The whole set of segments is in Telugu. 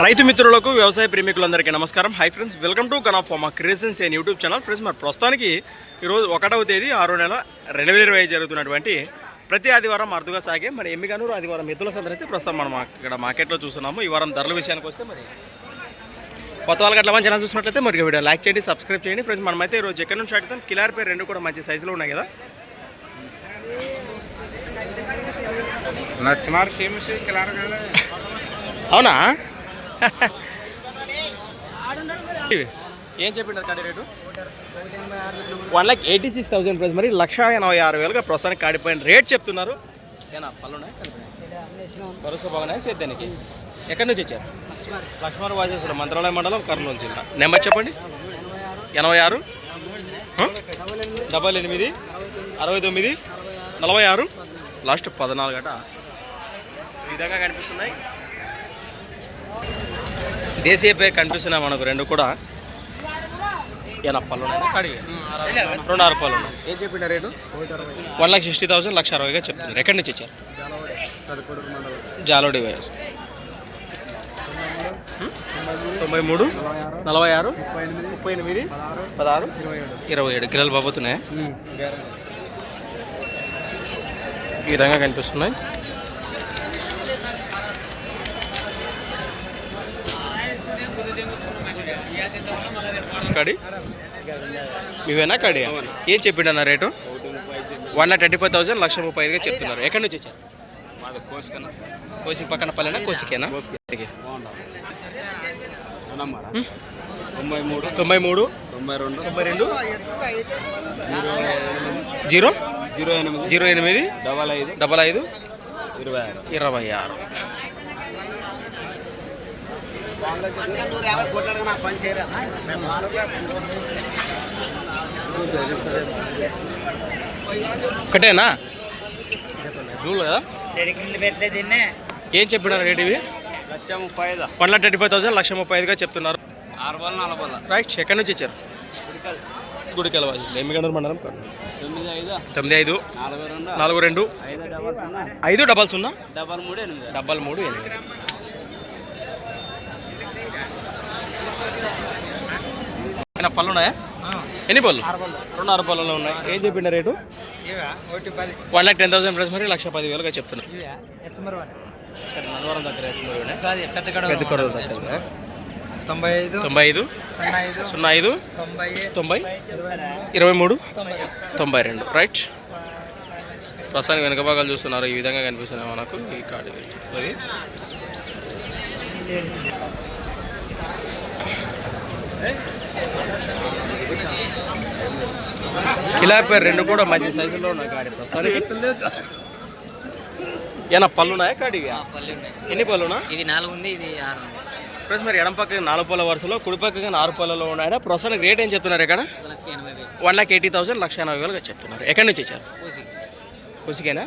రైతు మిత్రులకు వ్యవసాయ ప్రేమికులందరికీ నమస్కారం. Hi friends welcome to gun of మా creations and YouTube channel friends మరి ప్రస్తుతానికి ఈరోజు ఒకటవ తేదీ ఆరో నెల రెండు వేల ఇరవై జరుగుతున్నటువంటి ప్రతి ఆదివారం అరుదుగా సాగే మరి ఎమ్మిగానూరు ఆదివారం ఎద్దుల సందర్భం అయితే ప్రస్తుతం మనం ఇక్కడ మార్కెట్లో చూస్తున్నాము. ఈ వారం ధరల విషయానికి వస్తే మరి కొత్త వాళ్ళకి అట్లా మంచి చూసినట్లయితే మరి వీడియో లైక్ చేయండి సబ్స్క్రైబ్ చేయండి. ఫ్రెండ్స్ మనమైతే ఈరోజు ఎక్కడి నుంచి అడుగుతాం కిలార్ పేరు రెండు కూడా మంచి సైజులో ఉన్నాయి కదా. అవునా? ఏం చెప్పిండారు కాడి rate? One lakh eighty six thousand price మరి లక్ష ఎనభై ఆరు వేలుగా ప్రస్తుతానికి కాడిపోయిన రేట్ చెప్తున్నారు. ఏనా పళ్ళు ఉన్నాయి? భరోసా బాగున్నాయి? సేద్యానికి ఎక్కడి నుంచి వచ్చారు? లక్ష్మణ వాజేశ్వరం మంత్రాలయ మండలం కర్నూలు జిల్లా. నెంబర్ చెప్పండి. ఎనభై ఆరు. డబల్ ఎనిమిది. అరవై తొమ్మిది. నలభై ఆరు. లాస్ట్ పద్నాలుగు గట ఈ విధంగా కనిపిస్తున్నాయి. దేశీయ పేరు కనిపిస్తున్నాయి మనకు రెండు కూడా. ఎనప్పలు ఉన్నాయి? రెండు ఆరు పళ్ళు ఉన్నాయి. ఏం చెప్పిన rate? One lakh sixty thousand లక్ష అరవైగా చెప్తున్నారు. ఎక్కడి నుంచి ఇచ్చారు? జాలోడి వయసు తొంభై మూడు నలభై ఆరు ముప్పై ఎనిమిది పదహారు ఇరవై ఏడు. కిలోలు బాబోతున్నాయి ఈ విధంగా కనిపిస్తున్నాయి. కడి? ఇవేనా కడి ఏం చెప్పిండన్న rate? One lakh thirty five thousand లక్ష ముప్పై ఐదుగా చెప్తున్నారు. ఎక్కడి నుంచి వచ్చారు? కోసి పక్కన పల్లెనా కోసికేనా? హ్మ్. తొంభై మూడు. తొంభై మూడు? తొంభై రెండు. తొంభై రెండు? జీరో? జీరో ఎనిమిది. జీరో ఎనిమిది? డబల్ ఐదు. డబల్ ఐదు? ఇరవై ఆరు. ఇరవై ఆరు. ఒకటేనా? ఏం చెప్పినారు రేట్ ఇవి? లక్ష ముప్పై ఐదు. One lakh thirty five thousand లక్ష ముప్పై ఐదుగా చెప్తున్నారు. ఆరు వందల నలభై రైట్ ఎక్కడి నుంచి ఇచ్చారు? ఎమ్మిగండూరు మండలం. తొమ్మిది ఐదు. తొమ్మిది ఐదు. నాలుగు రెండు. నాలుగు రెండు. ఐదు డబల్ సున్నా. ఐదు డబల్ సున్నా? డబల్ మూడు ఎనిమిది. డబల్ మూడు ఎనిమిది. ఏమైనా పళ్ళు ఉన్నాయా ఎన్ని పళ్ళు? రెండు ఆరు పళ్ళలో ఉన్నాయి. ఏం చెప్పిండ rate? One lakh ten thousand price మరి లక్ష పది వేలుగా చెప్తున్నారు దగ్గర తొంభై ఐదు తొంభై ఐదు సున్నా ఐదు సున్నా ఐదు తొంభై. ఇరవై మూడు తొంభై. రెండు. రైట్ ప్రస్తుతానికి వెనక భాగాలు చూస్తున్నారు. ఈ విధంగా కనిపిస్తున్నాయి మనకు ఈ కార్డు. అది. కిలాపేర్ రెండు కూడా మంచి సైజులో ఉన్నాయి కాడి ప్రస్తుతానికి ఏనా పళ్ళు ఉన్నాయా కాడి ఇవి? ఎన్ని పళ్ళునా ఇది నాలుగు ఉంది ఇది ఆరు ఉంది. ఫ్రెండ్స్ మరి ఎడం పక్కన నాలుగు పళ్ళ వరుసలో కుడి పక్కన నాలుగు పళ్ళలో ఉన్నాయా ప్రస్తుతానికి రేట్ ఏం చెప్తున్నారు ఇక్కడ? వన్ లాక్ ఎయిటీ థౌసండ్ లక్ష ఎనభై వేలుగా చెప్తున్నారు. ఎక్కడి నుంచి ఇచ్చారు కోసి కోసికేనా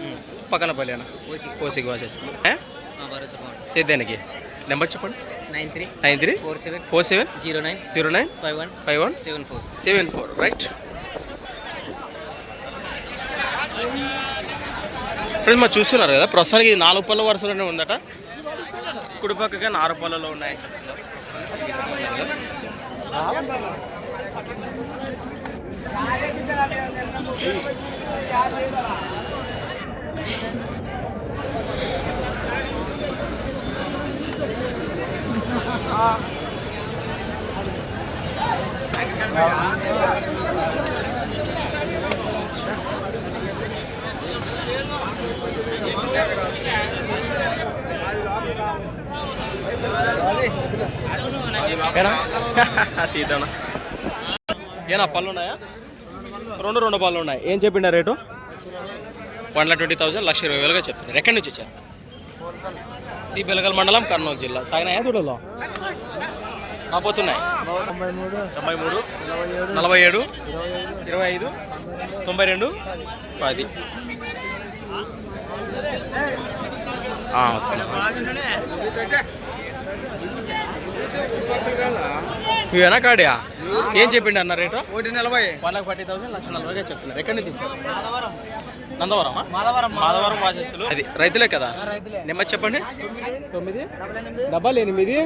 పక్కన పల్లెనా? కోసి కోసికి వాసేసి సేద్యానికి నెంబర్ చెప్పండి. Nine three nine three four seven four seven zero nine zero nine five one five one seven four seven four right friends మరి చూస్తున్నారు కదా ప్రస్తుతానికి ఇది నాలుగు పళ్ళ వరుసలోనే ఉందట. కుడి పక్కగా నాలుగు పళ్ళలో ఉన్నాయని చెప్తున్నారు. తీద్దానా ఏనా పళ్ళు ఉన్నాయా? రెండు రెండు పళ్ళు ఉన్నాయి. ఏం చెప్పిండ rate? One lakh twenty thousand లక్ష ఇరవై వేలుగా చెప్తున్నారు ఎక్కడి నుంచి వచ్చారు? సి బెలగల్ మండలం కర్నూలు జిల్లా. సాగినాయా దూడలో? పోతున్నాయి తొంభై మూడు నలభై ఏడు నలభై ఇరవై ఐదు తొంభై రెండు పది. ఇవేనా కాడియా? ఏం చెప్పిండి అన్న రేటు? ఒకటి నలభై. వన్ లాక్ ఫార్టీ థౌసండ్ లక్ష నలభైగా చెప్తున్నారు. ఎక్కడి నుంచి మాధవరం అది రైతులే కదా? రైతులే. నెంబర్ చెప్పండి. తొమ్మిది డబల్ ఎనిమిది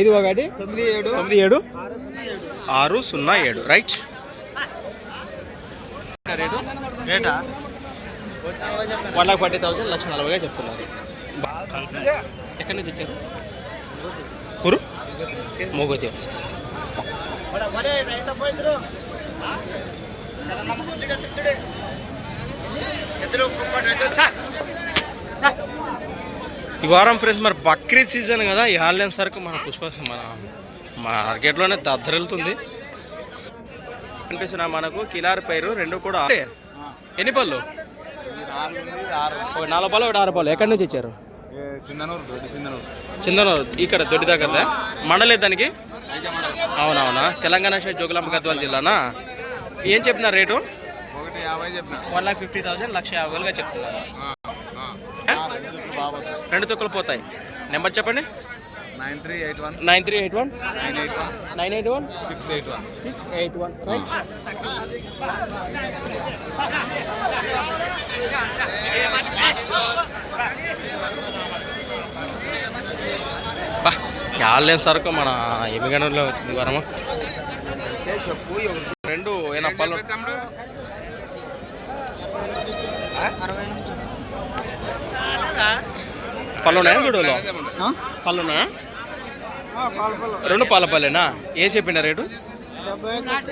ఐదు ఒకటి తొమ్మిది ఏడు తొమ్మిది ఏడు ఆరు సున్నా ఏడు. సున్నా ఏడు. రైట్. రేటు? రేటా? వన్ లాక్ ఫార్టీ థౌసండ్ లక్ష నలభైగా చెప్తున్నారు. ఎక్కడి నుంచి వచ్చారు? ఊరు? మోగోతి వచ్చేసి. ఈ వారం ఫ్రెండ్స్ మరి బక్రీద్ సీజన్ కదా ఈ ఆన్లైన్ సరుకు మన పుష్ప మన మార్కెట్లోనే దద్దరెళ్తుంది కనిపిస్తున్నా మనకు కిలారి పైరు రెండు కూడా ఎన్ని పళ్ళు? నాలుగు పళ్ళు ఒకటి ఆరు పళ్ళు. ఎక్కడి నుంచి చిందనూరు చిందనూరు చిందనూరు ఇక్కడ దొడ్డి దగ్గర మండలే దానికి? అవునవునా. తెలంగాణ స్టేట్ జోగులాంబ గద్వాల జిల్లానా? ఏం చెప్పినారు రేటు? ఒకటి యాభై చెప్పిన? వన్ లాక్ ఫిఫ్టీ థౌసండ్ లక్ష యాభై వేలుగా చెప్తున్నారు. రెండు తొక్కులు పోతాయి. నెంబర్ చెప్పండి. Nine three eight one. Nine three eight one. Nine eight one. Nine eight one. Six eight one. Six eight one. Right. Online సరుకు మన ఎమిగనూరులో వచ్చింది వరము రెండు ఏనా పళ్ళు? పళ్ళు ఉన్నాయా చూడలో? పళ్ళు. ఉన్నాయా రెండు పాల పల్లెనా ఏం చెప్పిన రేటు?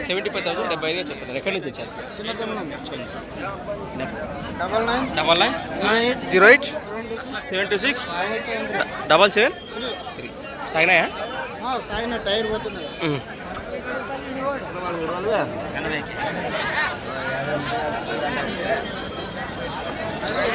సెవెంటీ ఫైవ్ థౌసండ్ డెబ్బై ఐదుగా చెప్తున్నారు ఎక్కడి నుంచి వచ్చారు? Double nine. Double nine? Zero eight. Seven two six. Double seven? Three. సాగినాయా సాగిన టైర్ పోతున్నది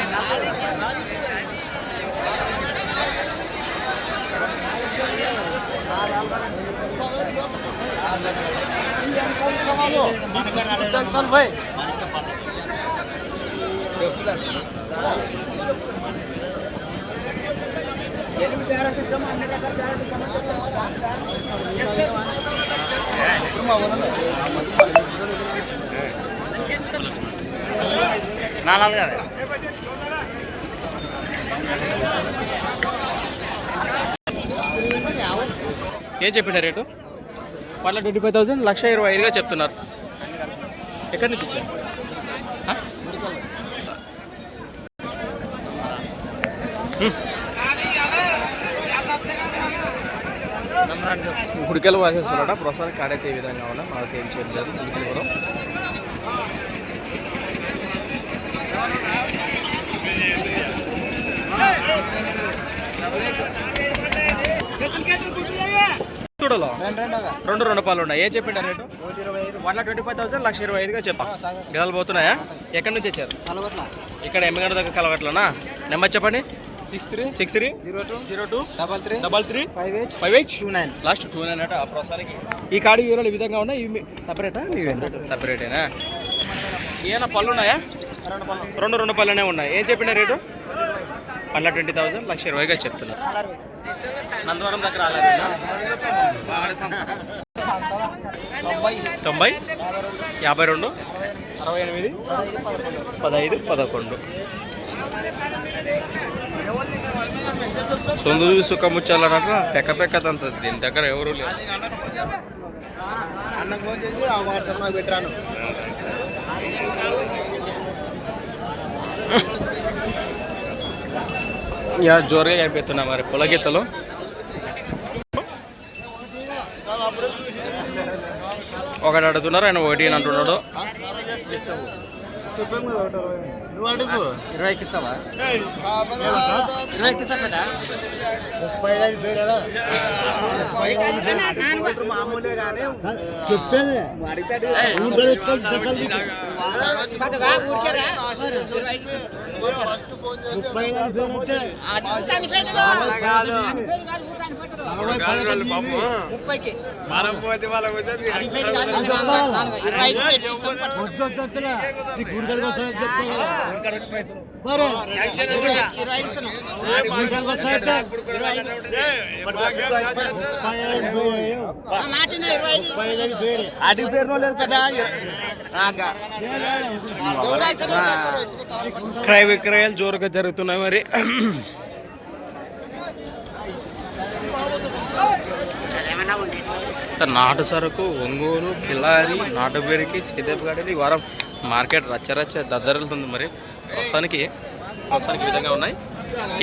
ఉమ్. నాలుగు. కదా ఏం చెప్పిన rate? One twenty five thousand లక్ష ఇరవై ఐదుగా చెప్తున్నారు. ఎక్కడి నుంచి వచ్చారు. గుడికెలు వాసేస్తున్నాడ? ప్రస్తుతానికి కాడైతే ఈ విధంగా ఉన్నా మనకి ఏం చేయలేదు గుడికెలు కూడా రెండు రెండు పాలు ఉన్నాయి. ఏం చెప్పిండ rate? One twenty five thousand లక్ష ఇరవై ఐదుగా చెప్పా. గదలు పోతున్నాయా? ఎక్కడి నుంచి వచ్చారు ఇక్కడ ఎమ్మిగడ్డ దగ్గర కలవట్లనా నెంబర్ చెప్పండి. Six three. Six three. Zero two. Zero two. Double three. Double three. Five eight. Five eight? Two nine. Last two nine అట ప్రస్తుతానికి ఈ కాడి ఈరోజు ఈ విధంగా ఉన్నాయి? ఇవి సపరేటా? సపరేటేనా? ఏమైనా పళ్ళు ఉన్నాయా? రెండు రెండు పళ్ళనే ఉన్నాయి. ఏం చెప్పిన rate? One lakh twenty thousand లక్ష ఇరవైగా చెప్తున్నా. నందవరం దగ్గర తొంభై? యాభై రెండు? అరవై ఎనిమిది? పదహైదు? పదకొండు. సొందు సుఖ ముచ్చాలన్నట పెక్క పెక్క దీని దగ్గర ఎవరు లేరు. అన్న ఫోన్ చేసి ఆ వాట్సాప్ నాకు పెట్టాను యా జోరుగా కనిపిస్తున్నా మరి పొలగీతలు ఒకటి అడుగుతున్నారు ఆయన ఒకటి అని అంటున్నాడు. ఇరవైకి ఇస్తావా? ఇరవైకి ఇస్తా పెద్ద ముప్పై ఐదు వేలు మామూలే కానీ చెప్పేది అడిగితే ఊరు ఊరికేరా ఇరవైకి పేరు లేదు కదా క్రయ విక్రయాలు జోరుగా జరుగుతున్నాయి మరి. నాటు సరుకు ఒంగోలు కిలారి నాటు బెరికి సీదేపగడది ఈ వారం మార్కెట్ రచ్చరచ్చ దద్దరులుతుంది మరి. ప్రస్తుతానికి ప్రస్తుతానికి విధంగా ఉన్నాయి.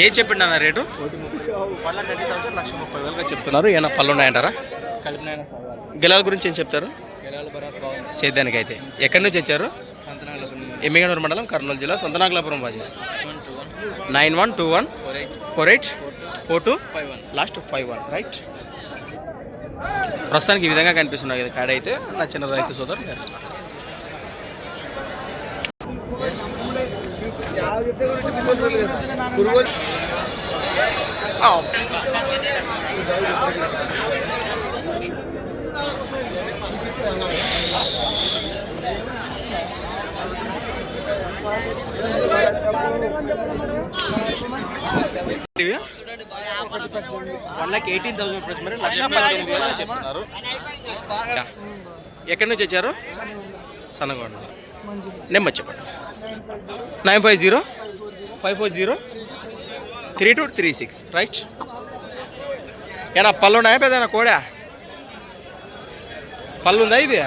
ఏం చెప్పిండు అన్న రేటు? లక్ష ముప్పై వేలుగా చెప్తున్నారు. ఏమైనా పళ్ళు ఉన్నాయంటారా? గిలాల గురించి ఏం చెప్తారు? సేద్యానికి అయితే ఎక్కడి నుంచి వచ్చారు? ఎమ్మిగనూరు మండలం కర్నూలు జిల్లా సొంతనాగలాపురం badges nine one two one four eight four two last five one right. ప్రస్తుతానికి ఈ విధంగా కనిపిస్తున్నాయి కదా కాడ అయితే నచ్చిన రైతు సోదరు one lakh eighteen thousand price మరి లక్ష వేలు చెప్తున్నారు. ఎక్కడి నుంచి వచ్చారు? సన్నగొండ నెంబర్ చెప్పండి nine five zero five four zero three two three six. Right? ఏనా పళ్ళు ఉన్నాయా పెద్దనా కోడా? పళ్ళు ఉందా ఇది?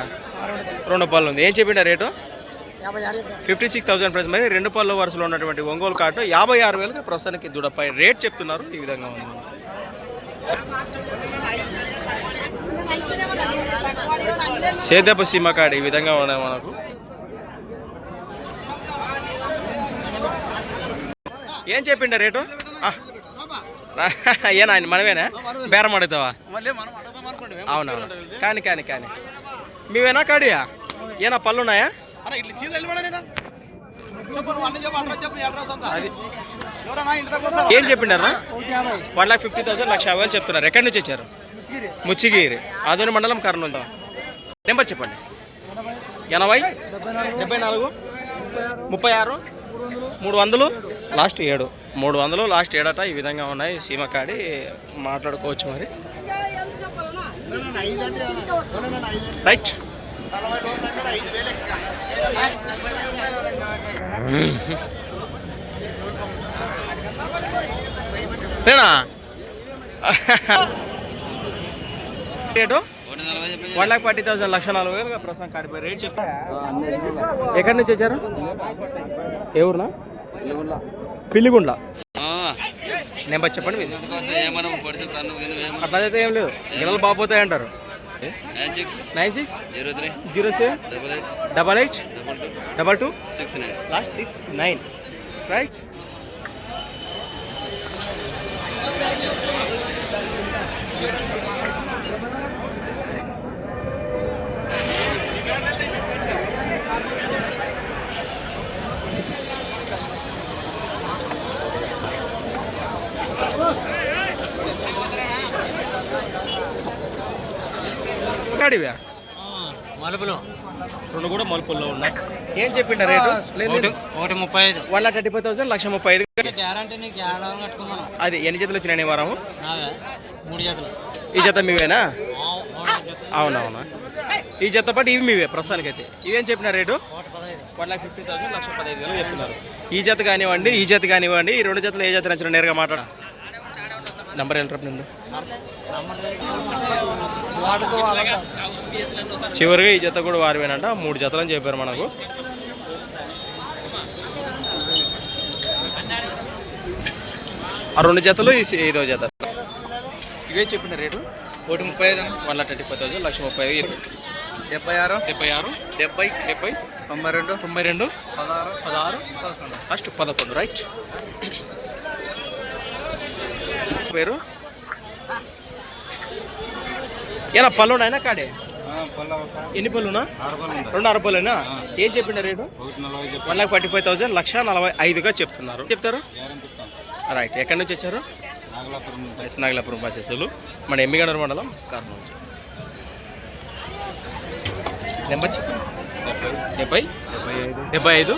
రెండు పళ్ళు ఉంది ఏం చెప్పిండా rate? Fifty six thousand price. మరి రెండు పళ్ళు వరుసలో ఉన్నటువంటి ఒంగోలు కాటు యాభై ఆరు వేలకి ప్రస్తుతానికి దుడపై రేట్ చెప్తున్నారు ఈ విధంగా ఉంది. సేదపు సీమ కార్డు ఈ విధంగా ఉన్నాయి మనకు. ఏం చెప్పిండ రేటు? ఏ ఏనా మనమేనా? బేరం అడుగుతావా? అవునవును కానీ కానీ కానీ. మీవేనా కాడియా ఏనా పళ్ళు ఉన్నాయా అది. ఏం చెప్పిండారా వన్ లాక్ ఫిఫ్టీ థౌసండ్ లక్ష యాభై వేలు చెప్తున్నారు. ఎక్కడి నుంచి వచ్చారు? ముచ్చిగిరి. ఆదోని మండలం కర్నూలు నెంబర్ చెప్పండి. ఎనభై? డెబ్బై నాలుగు? ముప్పై ఆరు? మూడు వందలు. లాస్ట్ ఏడు. మూడు వందలు లాస్ట్ ఏడట ఈ విధంగా ఉన్నాయి. సీమకాడి మాట్లాడుకోవచ్చు మరి. రైట్. నేనా? Rate? One lakh forty thousand లక్ష నాలుగు వేలు ప్రస్తుతం కాడిపోయి రేట్ చెప్పా. ఎక్కడి నుంచి వచ్చారు? ఏ ఊరునా? పిల్లిగుండ్ల. నెంబర్ చెప్పండి మీది అట్లయితే ఏం లేదు. గిన్నెలు బాగుపోతాయి అంటారు nine six zero three zero seven double eight double eight double two double two six nine last six nine right కాడివా మలుపులు. రెండు కూడా మలుపుల్లో ఉన్నాయి. ఏం చెప్పిండ రేటు? లేదు ఒకటి ముప్పై ఐదు one lakh thirty five thousand లక్ష ముప్పై ఐదు. గ్యారంటీ నీకు ఏడాది కట్టుకున్నాను. అది ఎన్ని జతలు వచ్చినాయి నావే మూడు చేతులు ఈ జత మీవేనా? అవునవునా. ఈ జత పాటు ఇవి మీవే ప్రస్తుతానికి అయితే ఇవేం చెప్పిన rate? One lakh fifty thousand లక్ష పదహైదు వేలు చెప్తున్నారు ఈ జత కానివ్వండి ఈ జత కానివ్వండి ఈ రెండు జతలు ఏ జత నచ్చిన నేరుగా మాట్లాడ. నంబర్ ఎంత నిందు చివరిగా ఈ జత కూడా వారివేనంట. మూడు జతలని చెప్పారు మనకు. ఆ రెండు జతలు ఈ సి- ఐదో జత. ఇవే చెప్పిన రేటు? ఒకటి ముప్పై ఐదు one lakh thirty five thousand లక్ష ముప్పై ఐదు. డెబ్బై ఆరు. డెబ్బై ఆరు. డెబ్బై డెబ్బై. తొంభై రెండు. తొంభై రెండు. పదహారు. పదహారు. పదకొండు. ఫస్ట్ పదకొండు రైట్ పేరు? ఏనా పళ్ళు ఉన్నాయనా కాడే ఎన్ని పళ్ళునా రెండు అర పళ్ళునా? ఏం చెప్పిండ rate? One lakh forty five thousand లక్ష నలభై ఐదుగా చెప్తున్నారు. చెప్తారు? రైట్ ఎక్కడి నుంచి వచ్చారు? నాగలాపురం బాసేసులు మన ఎమ్మిగనూరు మండలం కర్నూలు. నెంబర్ చెప్పండి డెబ్బై? డెబ్బై ఐదు.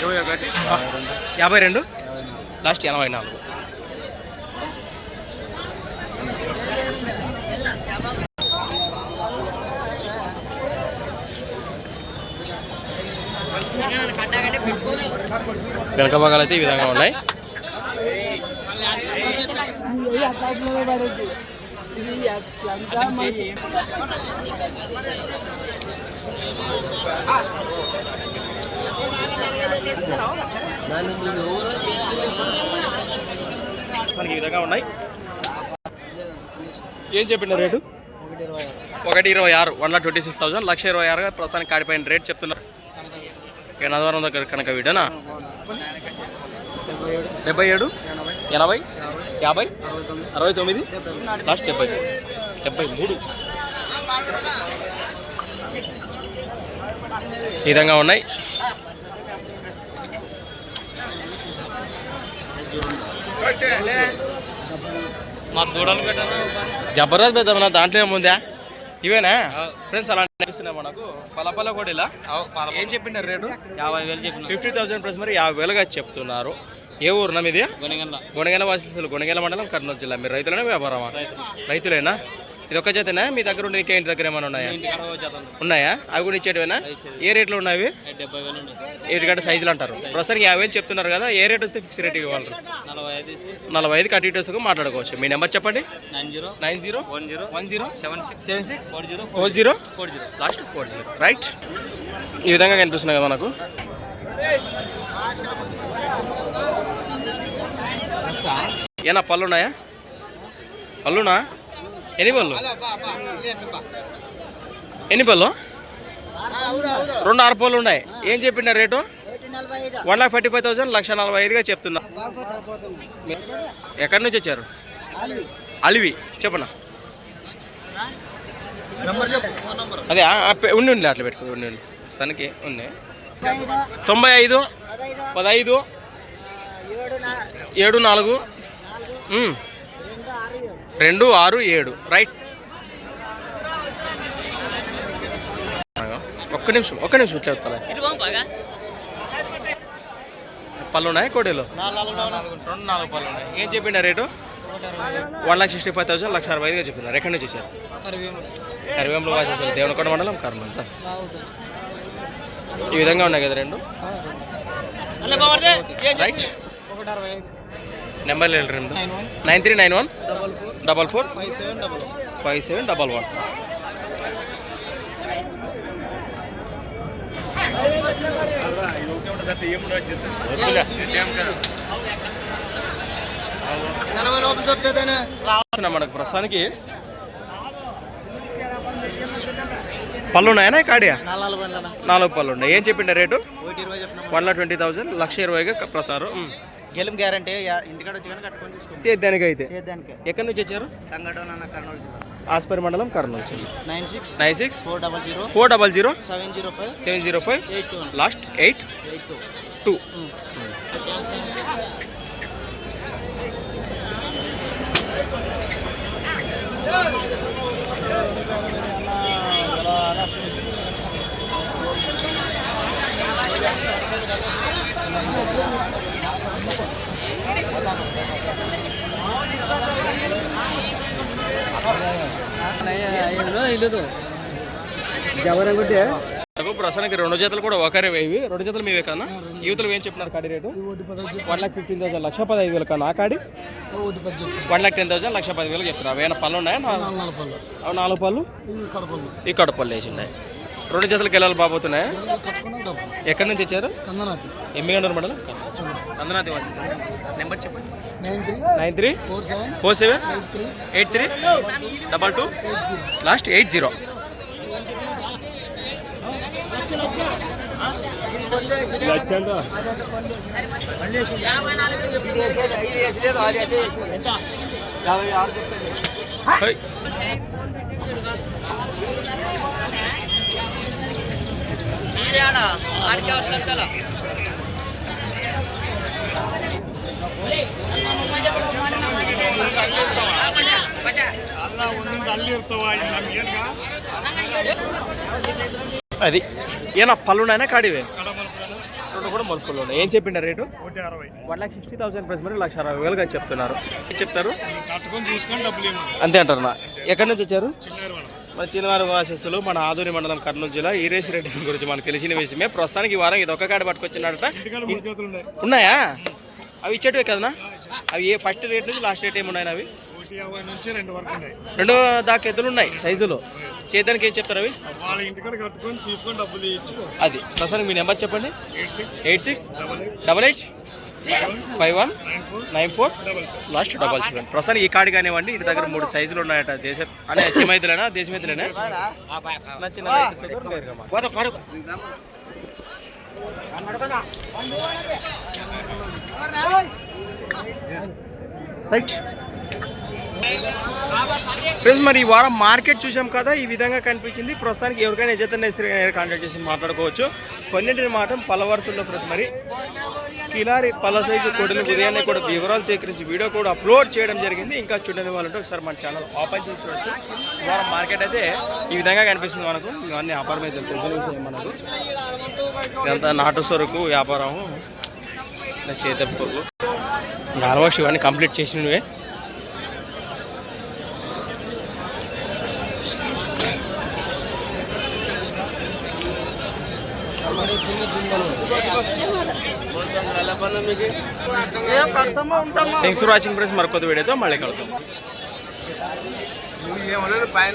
ఇరవై ఒకటి. యాభై రెండు? లాస్ట్ ఎనభై నాలుగు. వెనక భాగాలు అయితే ఈ విధంగా ఉన్నాయి. ప్రస్తుతానికి ఈ విధంగా ఉన్నాయి. ఏం చెప్పిన రేటు? ఒకటి ఇరవై ఆరు. One lakh twenty six thousand లక్ష ఇరవై ఆరుగా ప్రస్తుతానికి కాడిపోయిన రేట్ చెప్తున్నారు. ఇక నదవరం దగ్గర కనుక వీడనా? డెబ్బై ఏడు? ఎనభై? యాభై? అరవై తొమ్మిది? లాస్ట్ డెబ్బై. డెబ్బై మూడు. ఈ విధంగా ఉన్నాయి. మా దూడలు జబర్దస్త్ పెద్ద దాంట్లో ఏముందా? ఇవేనా? ఫ్రెండ్స్ అలా అనిపిస్తున్నాయి మనకు పలపల కూడా ఇలా ఏం చెప్పిండారు రేటు? యాభై వేలు చెప్పిన ఫిఫ్టీ థౌసండ్ ప్లస్ మరి యాభై వేలుగా చెప్తున్నారు. ఏ ఊరు నా మీది? గొనగండ్ల. గొనగెల వాసిస్తులు గొనగెల మండలం కర్నూలు జిల్లా. మీరు రైతులనే వ్యాపారమా? రైతులేనా? ఇది ఒక జతనా మీ దగ్గర ఉండే ఇంకా ఇంటి దగ్గర ఏమైనా ఉన్నాయా? ఉన్నాయా? అవి కూడా ఇచ్చేటివేనా? ఏ రేట్లో ఉన్నాయి డెబ్బై సైజులు అంటారు. ప్రస్తుతానికి యాభై వేలు చెప్తున్నారు కదా ఏ రేట్ వస్తే ఫిక్స్ రేట్ ఇవ్వాలి? నలభై ఐదు నలభై ఐదు కట్టి వస్తే మాట్లాడుకోవచ్చు. మీ నెంబర్ చెప్పండి. Nine zero one zero one zero seven six seven six four zero four zero. Four zero last four zero. Right. ఈ విధంగా కనిపిస్తున్నాయి కదా మనకు. ఏనా పళ్ళు ఉన్నాయా? పళ్ళునా? ఎన్ని పళ్ళు ఎన్ని పళ్ళు రెండు ఆరు పళ్ళు ఉన్నాయి. ఏం చెప్పిండ rate? One lakh forty five thousand లక్ష నలభై ఐదుగా చెప్తున్నా. ఎక్కడి నుంచి వచ్చారు? అలివి. చెప్పనా? అదే ఉండి ఉండి అట్లా పెట్టుకో ఉండి ఉండి. స్థానికి ఉన్నాయి తొంభై ఐదు. పదహైదు ఏడు నాలుగు. రెండు ఆరు ఏడు. రైట్ ఒక్క నిమిషం ఒక్క నిమిషం ఇట్లా చెప్తా పళ్ళు ఉన్నాయి కోడీలు? రెండు నాలుగు పళ్ళు ఉన్నాయి. ఏం చెప్పిండ rate? One lakh sixty five thousand లక్ష అరవై ఐదుగా చెప్పినారు. ఎక్కడి నుంచి వచ్చారు? కరివేంలో వాసేసారు. దేవనకొండ మండలం కర్నూలు సార్ ఈ విధంగా ఉన్నాయి కదా రెండు? రైట్ నెంబర్ లేదు రెండు? Nine three nine one double four five seven double one. మనకు ప్రస్తుతానికి. పళ్ళు ఉన్నాయనా కాడియా? నాలుగు పళ్ళు ఉన్నాయి. ఏం చెప్పిండ rate? One lakh twenty thousand లక్ష ఇరవైగా ప్రసారం. గెలుం గ్యారంటీ ఇంటికాడ వచ్చి కానీ కట్టుకొని చూసుకోండి. సేద్యానికి. అయితే చేద్దానికి ఎక్కడి నుంచి వచ్చారు? తంగడు నాన్న కర్నూలు జిల్లా. ఆస్పరి మండలం కర్నూలు జిల్లా nine six nine six four double zero four double zero seven zero five seven zero five eight two last eight eight two. Two. ఇల్లు ప్రస్తుతానికి రెండు జతలు కూడా ఒకరే ఇవి రెండు జతలు మీవే కన్నా? యువతలు ఏం చెప్తున్నారు కాడి rate? One lakh fifteen thousand లక్ష పదహైదు వేలు కన్నా. ఆ కాడి? వన్ లాక్ టెన్ థౌసండ్ లక్ష పది వేలు చెప్తున్నారు అవి ఏమైనా పళ్ళు ఉన్నాయా? నాలుగు పళ్ళు ఈ కడపళ్ళు వేసి ఉన్నాయి రెండు జతలకు వెళ్ళాలి బాబోతున్నాయా? ఎక్కడి నుంచి వచ్చారు? కందనాథి ఎమ్మిగండూరు మండలం? అందనాథి వాసి నెంబర్ చెప్పండి. Nine three. Nine three four seven. Four seven eight three. Eight three double two last eight zero. ఆడికే కదా. అది. ఏనా పళ్ళు ఉన్నాయనా కాడివే? రెండు కూడా మలుపులు ఉన్నాయి. ఏం చెప్పిండ rate? One lakh sixty thousand price మరి లక్ష అరవై వేలుగా చెప్తున్నారు. ఏం చెప్తారు? అంతే అంటారు నా ఎక్కడి నుంచి వచ్చారు? మన చిన్నవారి వాసస్తులు మన ఆదూరి మండలం కర్నూలు జిల్లా ఈరేష్ రెడ్డి గురించి మనకు తెలిసిన విషయమే. ప్రస్తుతానికి ఈ వారం ఇది ఒక్క కాడ పట్టుకొచ్చినాడట. ఉన్నాయా. అవి ఇచ్చేటివే కదనా అవి ఏ ఫస్ట్ రేట్ నుంచి లాస్ట్ రేట్ ఏమున్నాయి అవి? రెండు వరకు ఉన్నాయి. రెండు దాకా ఎద్దులు ఉన్నాయి సైజులో. చేతానికి ఏం చెప్తారు అవి? అది. ప్రస్తుతానికి మీ నెంబర్ చెప్పండి. Eight six double eight. Five one? Nine four? Last double seven. ప్రస్తుతానికి ఈ కార్డు కానివ్వండి ఇంటి దగ్గర మూడు సైజులు ఉన్నాయట దేశ అనే సీమైతులేనా దేశమైతులేనా? నచ్చిన. రైట్ ఫ్రెండ్స్ మరి ఈ వారం మార్కెట్ చూసాం కదా ఈ విధంగా కనిపించింది. ప్రస్తుతానికి ఎవరికైనా యజతన్ నేస్త్రి కాంటాక్ట్ చేసి మాట్లాడుకోవచ్చు. కొన్నింటిని మాట పలవరుసల్లో ఫ్రెండ్స్ మరి కిలారి పల సైజు కొడుని ఉదయాన్నే కూడా వివరాలు సేకరించి వీడియో కూడా అప్లోడ్ చేయడం జరిగింది. ఇంకా చూడని వాళ్ళంటే ఒకసారి మన ఛానల్ ఓపెన్ చేసి చూడొచ్చు. ఈ వారం మార్కెట్ అయితే ఈ విధంగా కనిపిస్తుంది మనకు. ఇవన్నీ వ్యాపారం అయితే మనకు. ఇదంతా నాటు సరుకు వ్యాపారం. చేతపులు ఆల్మోస్ట్ ఇవన్నీ కంప్లీట్ చేసినవే థ్యాంక్స్ ఫర్ వాచింగ్ ఫ్రెండ్స్ మరొక వీడియోతో మళ్ళీ కలుగుతాం పైన